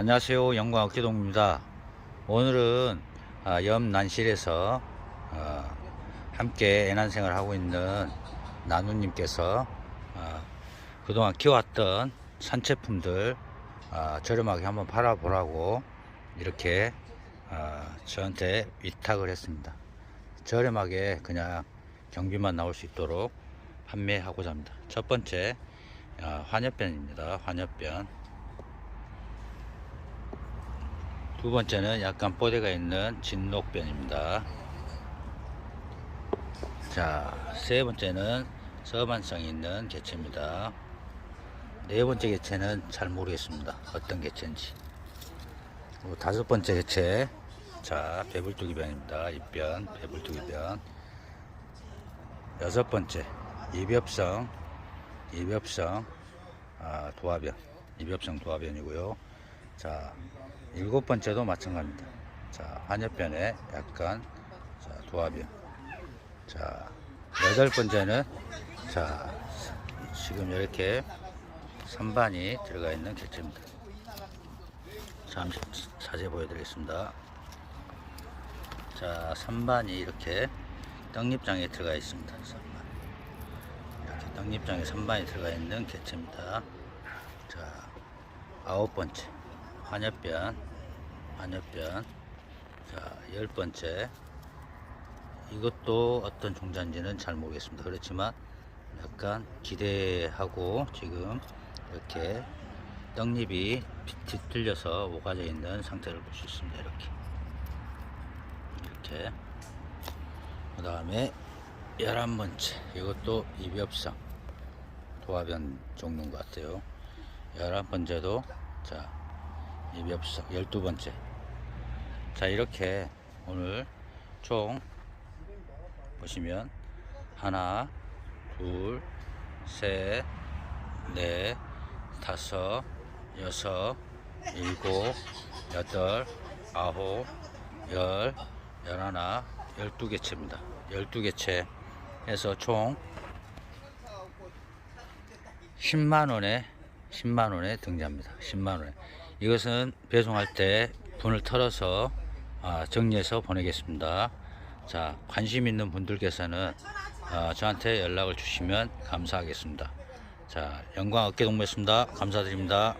안녕하세요. 영광 어깨동입니다. 오늘은 아, 염난실에서 어, 함께 애난생활 하고 있는 나누님께서 어, 그동안 키워왔던 산채품들 아, 저렴하게 한번 팔아보라고 이렇게 아, 저한테 위탁을 했습니다. 저렴하게 그냥 경비만 나올 수 있도록 판매하고자 합니다. 첫 번째 아, 환엽변입니다. 환엽변. 두 번째는 약간 뽀대가 있는 진녹변입니다. 자, 세 번째는 서반성 있는 개체입니다. 네 번째 개체는 잘 모르겠습니다. 어떤 개체인지. 다섯 번째 개체. 자, 배불뚝이변입니다. 입변, 배불뚝이변. 여섯 번째, 이벽성, 이벽성, 아, 도화변. 이벽성 도화변이고요. 자, 일곱 번째도 마찬가지입니다. 자, 한엽변에 약간 자, 도화변. 자, 여덟 번째는 자, 지금 이렇게 선반이 들어가 있는 개체입니다. 잠시 자세히 보여드리겠습니다. 자, 선반이 이렇게 떡잎장에 들어가 있습니다. 선반. 이렇게 떡잎장에 선반이 들어가 있는 개체입니다. 자, 아홉 번째. 환엽변, 환엽변. 자, 열 번째. 이것도 어떤 종자인지는 잘 모르겠습니다. 그렇지만 약간 기대하고 지금 이렇게 떡잎이 뒤틀려서 오가져 있는 상태를 볼 수 있습니다. 이렇게. 이렇게. 그 다음에 열한 번째. 이것도 이비업상 도화변 종류인 것 같아요. 열한 번째도 자 이비업상 열두 번째. 자 이렇게 오늘 총 보시면 하나, 둘, 셋, 넷, 다섯, 여섯, 일곱, 여덟, 아홉, 열, 열하나, 열두 개체입니다. 열두 개체 해서 총 10만 원에 10만 원에 등장합니다. 10만 원에. 이것은 배송할 때 분을 털어서 아, 정리해서 보내겠습니다. 자, 관심 있는 분들께서는 아, 저한테 연락을 주시면 감사하겠습니다. 자, 영광 어깨 동무였습니다. 감사드립니다.